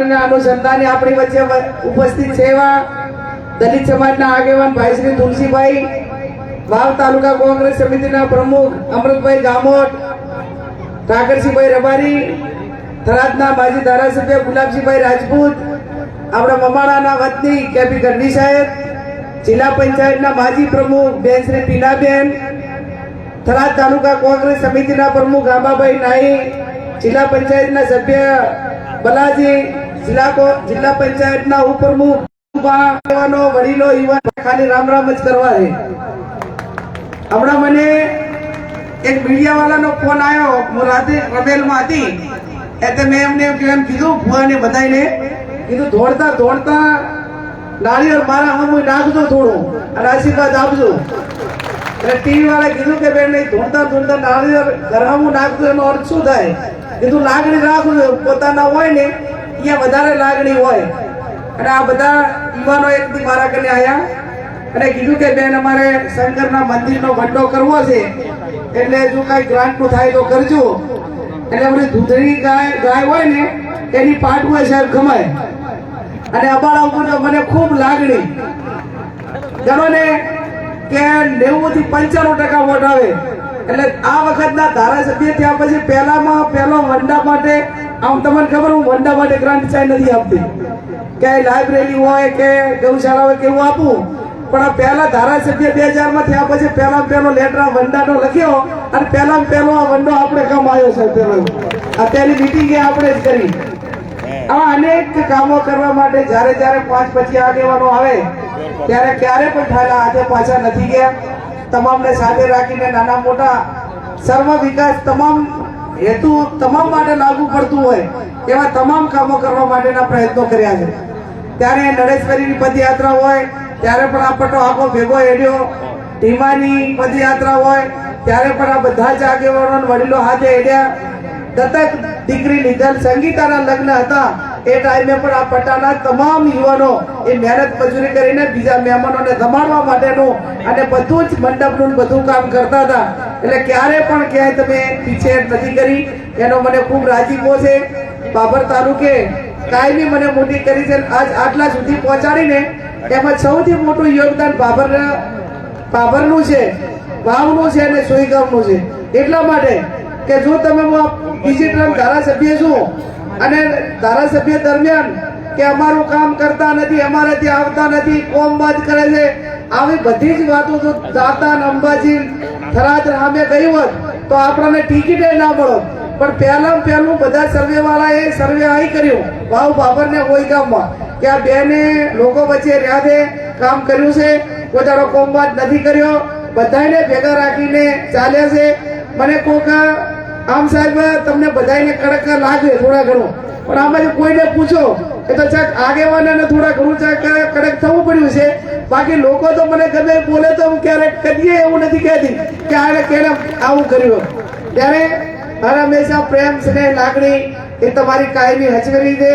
અનુસંધાને આપણી વચ્ચે ઉપસ્થિત છે એવા દલિત સમાજના આગેવાન ભાઈ શ્રી તુલસીભાઈ, વાવ તાલુકા કોંગ્રેસ સમિતિના પ્રમુખ અમૃતભાઈ ગામોટ, ઠાકરસિંહભાઈ રબારી, થરાદના માજી ધારાસભ્ય ગુલાબસિંહભાઈ રાજપૂત, આપણા મમાડાના વતની કેપી ગઢવી સાહેબ, જિલ્લા પંચાયતના માજી પ્રમુખ બેન શ્રી પીનાબેન, થરાદ તાલુકા કોંગ્રેસ સમિતિના પ્રમુખ આંબાભાઈ નાઈ, જિલ્લા પંચાયતના સભ્ય બલાજી જિલ્લા પંચાયત જિલ્લા પંચાયતના ઉપપ્રમુખ વડીલો ખાલી રામ રામ જ કરવા છે. હમણાં મને એક મીડિયા વાળાનો ફોન આવ્યો. હું રાતે રબેલમાં હતી. એટલે મેં એમને એમ કીધું ભુવાને બધાને કીધું દોડતા દોડતા નાળિયેર મારા હમ નાખજો થોડું અને આશીર્વાદ આપજો. એટલે ટીવી વાળા કીધું કે, બેન ધૂણતા ધૂણતા નાળિયેર ઘરમાં નાખજો. એનો અર્થ શું થાય? કીધું લાગણી રાખજો, પોતાના હોય ને અહીંયા વધારે લાગણી હોય. અને આ બધા યુવાનો એક દી મારા કને આવ્યા અને કીધું કે બેન, અમારે શંકરના મંદિરનો વડો કરવો છે. એટલે જો કાંઈ ગ્રાન્ટનું થાય તો કરજો. એટલે અમને દૂધની ગાય ગાય હોય ને, એની પાટુએ સાહેબ ખમાય. અને અબાળા ઉપર મને ખૂબ લાગણી. જાણો ને, કે નેવું થી પંચાણું ટકા વોટ આવે. એટલે આ વખતના ધારાસભ્ય થયા પછી પહેલામાં, પહેલો વંડા માટે આમ તમને ખબર હું વંડા માટે ગ્રાન્ટ ચાય નથી આપતી. કે લાઇબ્રેરી હોય કે ગૌશાળા હોય કે એવું આપું. પણ આ પહેલા ધારાસભ્ય બે હજારમાં થયા પછી પહેલા પહેલો લેટર આ વંડાનો લખ્યો અને પહેલા પહેલો આ વંડો આપણે કામ આવ્યો છે પેલો અત્યારની મિટિંગ આપણે જ કરી. આવા અનેક કામો કરવા માટે જ્યારે જ્યારે પાંચ પછી આગેવાનો આવે, ત્યારે ક્યારે પણ થયેલા આજે પાછા નથી ગયા. તમામને સાથે રાખીને નાના મોટા સર્વ વિકાસ તમામ હેતુ તમામ માટે લાગુ પડતું હોય, એવા તમામ કામો કરવા માટેના પ્રયત્નો કર્યા છે. ત્યારે નરેશવરીની પદયાત્રા હોય, ત્યારે પણ આ પટો આખો ભેગો હેડ્યો. ધીમાની પદયાત્રા હોય, ત્યારે પણ આ બધા જ આગેવાનો વડીલો હાથે હેડ્યા. દત્તક દીકરી લીધેલ સંગીતાના લગ્ન હતા. એ ટાઈમે પણ આ પટ્ટાના તમામ યુવાનો એ મહેનત મજૂરી કરીને બીજા મહેમાનોને જમાડવા માટેનું અને બધું જ મંડપનું બધું કામ કરતા હતા. એટલે ક્યારે પણ ક્યાંય તમે પીછેહટ નથી કરી. એનો મને ખૂબ રાજીપો છે. બાબર તાલુકે કાયમી મને મોટી કરી છે. આજ આટલા સુધી પહોંચાડીને એમાં સૌથી મોટું યોગદાન બાબર બાબરનું છે, વાવનું છે અને સોઈગામનું છે. એટલા માટે કે જો તમે હું બીજી ધારાસભ્ય છું અને ધારાસભ્ય દરમિયાન કે અમારું કામ કરતા નથી અમારાથી આવતા નથી, કોમ બાદ કરે છે, આવી બધી જ વાતો જો દાતા ને અંબાજી, થરાદ રામે ગયું હોત તો આપણને ટિકિટે ના મળો. પણ પહેલા પહેલું બધા સર્વે વાળાએ સર્વે આઈ કર્યું. વાવ બાબર ને કોઈ ગામમાં કે આ બેને લોકો વચ્ચે છે કામ કર્યું છે કોઈ તારો કોમબાજ નથી કર્યો બધાને ભેગા રાખીને ચાલ્યા છે. મને કોક આમ સાહેબ, તમને બધાને કડક લાગે થોડા ઘણું. પણ આમાંથી કોઈને પૂછો, એ તો ચાક આગેવાનને થોડા ઘણું ચાક કડક થવું પડ્યું છે. બાકી લોકો તો મને ગમે બોલે તો હું ક્યારેક કદીએ એવું નથી કહેતી કે આને કેને આવું કર્યું ત્યારે મારા હંમેશા પ્રેમ, સ્નેહ, લાગણી એ તમારી કાયમી હચવેલી છે.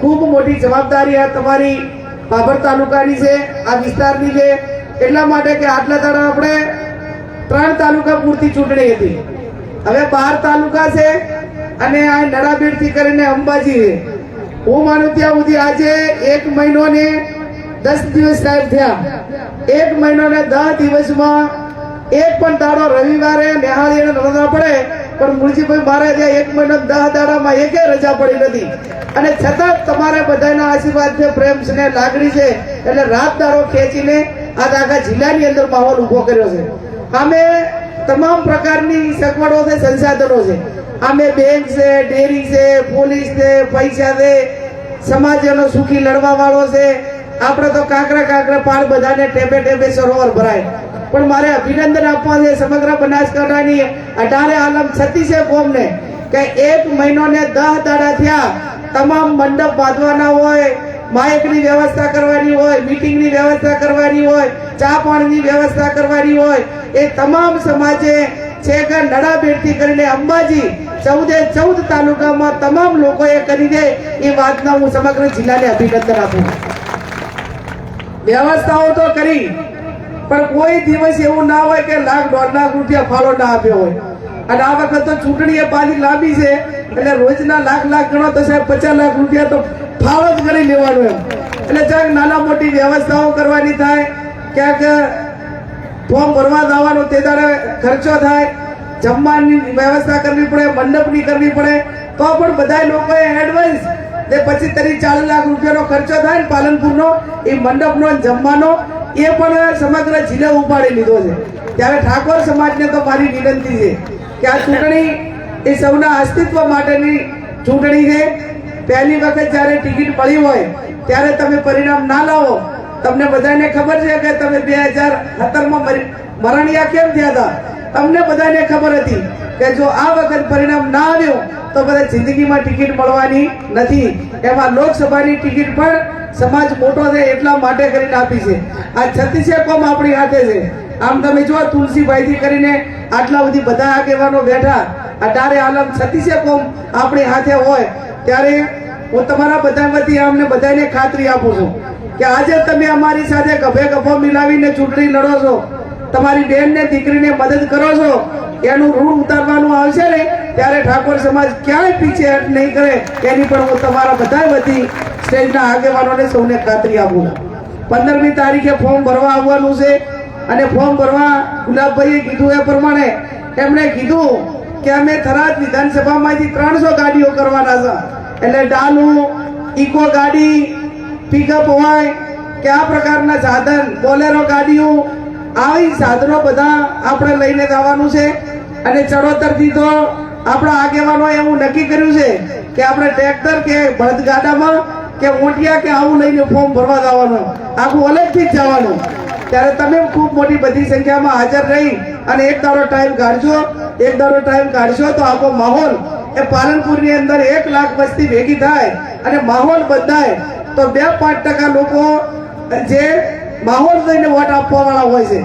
ખૂબ મોટી જવાબદારી આ તમારી બાબર તાલુકાની છે, આ વિસ્તારની છે. એટલા માટે કે આટલા દાડા આપણે ત્રણ તાલુકા પૂરતી ચૂંટણી હતી. હવે બાર તાલુકા છે અને આ નડાબીડથી કરીને અંબાજી હું માનું ત્યાં સુધી આજે એક મહિનો ને દસ દિવસ સાહેબ થયા. એક મહિનો ને દસ દિવસમાં એક પણ દાડો રવિવારે નિહાળી રજા પડે, પણ મુળજીભાઈ મારે ત્યાં એક મહિનો દસ દાડામાં એકે રજા પડી નથી. અને છતાં તમારે બધાના આશીર્વાદ છે પ્રેમ, સ્નેહ, લાગણી છે, એટલે રાત દાડો ખેંચીને આ આખા જિલ્લાની અંદર માહોલ ઊભો કર્યો છે. અમે તમામ પ્રકારની સગવડો છે, સંસાધનો છે. અમે બેંક છે, ડેરી છે, પોલીસ છે, પૈસા છે, સમાજનો સુખી લડવા વાળો છે. આપણે તો કાંકરા કાંકરા પાળ બધાને ટેપે ટેપે સરોવર ભરાય. પણ મારે અભિનંદન આપવા છે સમગ્ર બનાસકાંઠાની અઢારે આલમ છત્તીસે કોમને કે એક મહિનો ને દસ દાડા થયા, તમામ મંડપ બાંધવાના હોય માઇકની વ્યવસ્થા કરવાની હોય, મીટિંગની વ્યવસ્થા કરવાની હોય, ચા પાણીની વ્યવસ્થા કરવાની હોય, એ તમામ સમાજે છે કે કરીને અંબાજી ચૌદે ચૌદ તાલુકામાં તમામ લોકોએ કરી દે, એ વાતના હું સમગ્ર જિલ્લાને અભિનંદન આપું વ્યવસ્થાઓ તો કરી, પણ કોઈ દિવસ એવું ના હોય કે લાખ, દોઢ લાખ રૂપિયા ફાળો ના આપ્યો હોય. અને આ વખત તો ચૂંટણી એ પાછી લાંબી છે, એટલે રોજના લાખ લાખ ગણો તો સાહેબ પચાસ લાખ રૂપિયા તો ફાળો જ કરી લેવાનો એમ. એટલે ક્યાંક નાના મોટી વ્યવસ્થાઓ કરવાની થાય, ક્યાંક ફોર્મ ભરવા જવાનો તે દાડે ખર્ચો થાય, જમવાની વ્યવસ્થા કરવી પડે, મંડપની કરવી પડે, તો પણ બધા લોકોએ એડવાન્સ ને પછી તરી ચાર લાખ રૂપિયાનો ખર્ચો થાય ને પાલનપુરનો, એ મંડપનો જમવાનો, એ પણ સમગ્ર જિલ્લો ઉપાડી લીધો છે. ત્યારે ઠાકોર સમાજને તો મારી વિનંતી છે કે આ ચૂંટણી એ સૌના અસ્તિત્વ માટેની ચૂંટણી છે. પહેલી વખત જ્યારે ટિકિટ મળી હોય, ત્યારે તમે પરિણામ ના લાવો. તમને બધાને ખબર છે કે તમે બે હજાર સત્તરમાં મરણિયા કેમ થયા હતા? તમને બધાને ખબર હતી કે જો આ વખત પરિણામ ના આવ્યું, તો બધા જિંદગીમાં ટિકિટ મળવાની નથી. એમાં લોકસભાની ટિકિટ પણ સમાજ મોટો છે એટલા માટે કરીને આપી છે. આ છત્તીસે કોમ આપણી હાથે છે. આમ તમે જો તુલસીભાઈથી કરીને આટલા બધી બધા આગેવાનો બેઠા. અઢારે આલમ છત્તીસે કોમ આપણી હાથે હોય. ત્યારે હું તમારા બધા વતી અમને બધાને ખાતરી આપું છું કે આજે તમે અમારી સાથે ગભે ગભો મિલાવીને ચૂંટણી લડો છો, તમારી બેનને, દીકરીને મદદ કરો છો, એનું ઋણ ઉતારવાનું આવશે ને, ત્યારે ઠાકોર સમાજ ક્યાંય પીછે હટ નહીં કરે. એની પણ હું તમારા બધા વતી સ્ટેજના આગેવાનોને સૌને ખાતરી આપું છું. પંદરમી તારીખે ફોર્મ ભરવા આવવાનું છે અને ફોર્મ ભરવા ગુલાબભાઈએ કીધું એ પ્રમાણે, એમણે કીધું કે અમે થરાદ વિધાનસભામાંથી ત્રણસો ગાડીઓ કરવાના છે. એટલે ડાલુ, ઇકો ગાડી પિકઅપ હોય કે આ પ્રકારના સાધન, બોલેરો ગાડીઓ, આવી સાધનો બધા આપણે લઈને જવાનું છે. અને ચડોતરથી તો આપણા આગેવાનો એવું નક્કી કર્યું છે કે આપણે ટ્રેક્ટર કે બળદગાડામાં કે ઊંટિયા કે આવું લઈને ફોર્મ ભરવા જવાનું. આખું અલગથી જ જવાનું. ત્યારે તમે ખૂબ મોટી બધી સંખ્યામાં હાજર રહી અને એક તારો ટાઈમ કાઢજો. એક દાડો ટાઈમ કાઢશો તો આખો માહોલ એ પાલનપુરની અંદર એક લાખ વસ્તી ભેગી થાય અને માહોલ બદલાય. તો બે પાંચ ટકા લોકો જે માહોલ જોઈને વોટ આપવા વાળા હોય છે,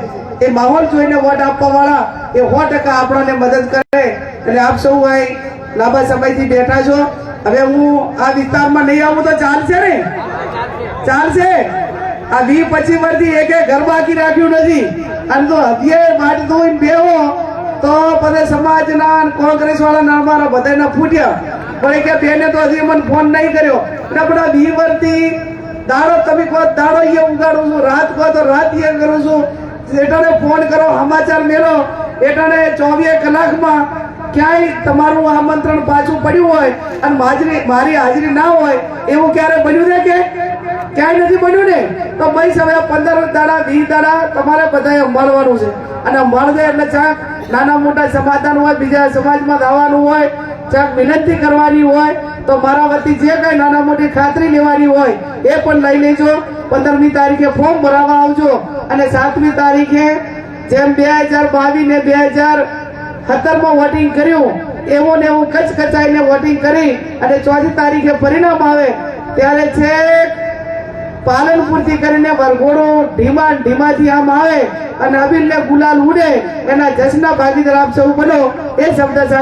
એ માહોલ જોઈને વોટ આપવા વાળા એ સો ટકા આપણને મદદ કરે. એટલે આપ સૌ અહીં લાંબા સમયથી બેઠા છો. હવે હું આ વિસ્તારમાં નહીં આવું તો ચાલશે ને? ચાલશે. આ વી પછી વર્ષથી એકે ઘર બાકી રાખ્યું નથી. અને તો હદીએ માટી ધોઈને બેહો. બધા સમાજના કોંગ્રેસ વાળા અમારા બધાના ફૂટ્યા. પણ કે બેને તો હજી મને ફોન નહીં કર્યો. નબળા વર્ષથી દાડો તમે કહો, દાડો એ ઉગાડું છું, રાત કહો તો રાત એ કરું છું. એટાને ફોન કરો સમાચાર મેળો એટાને ચોવીસ કલાકમાં ક્યાંય તમારું આમંત્રણ પાછું પડ્યું હોય અને માજરી મારી હાજરી ના હોય, એવું ક્યારે બન્યું છે કે? ક્યાંય નથી બન્યું ને, તો ભાઈ હવે પંદર દાડા, વીસ દાડા તમારે બધાએ મળવાનું છે. અને મળશે એટલે ચાક નાના મોટા સમાધાન હોય, બીજા સમાજમાં જવાનું હોય, ચાક વિનંતી કરવાની હોય, તો મારા વતી જે કઈ નાના મોટી ખાતરી લેવાની હોય, એ પણ લઈ લેજો. પંદરમી તારીખે ફોર્મ ભરાવા આવજો. અને સાતમી તારીખે જેમ બે હજાર બાવીસ ને બે હજાર સત્તરમાં વોટિંગ કર્યું, એવું ને એવું કચ કચાઈને વોટિંગ કરી અને ચોથી તારીખે પરિણામ આવે. ત્યારે છેક પાલનપુરથી કરીને વરઘોડો ઢીમા ઢીમાથી આમ આવે અને અબીલ ગુલાલ ઉડે એના જશના ભાગીદાર આપ સૌ બનો એ શબ્દ સાથે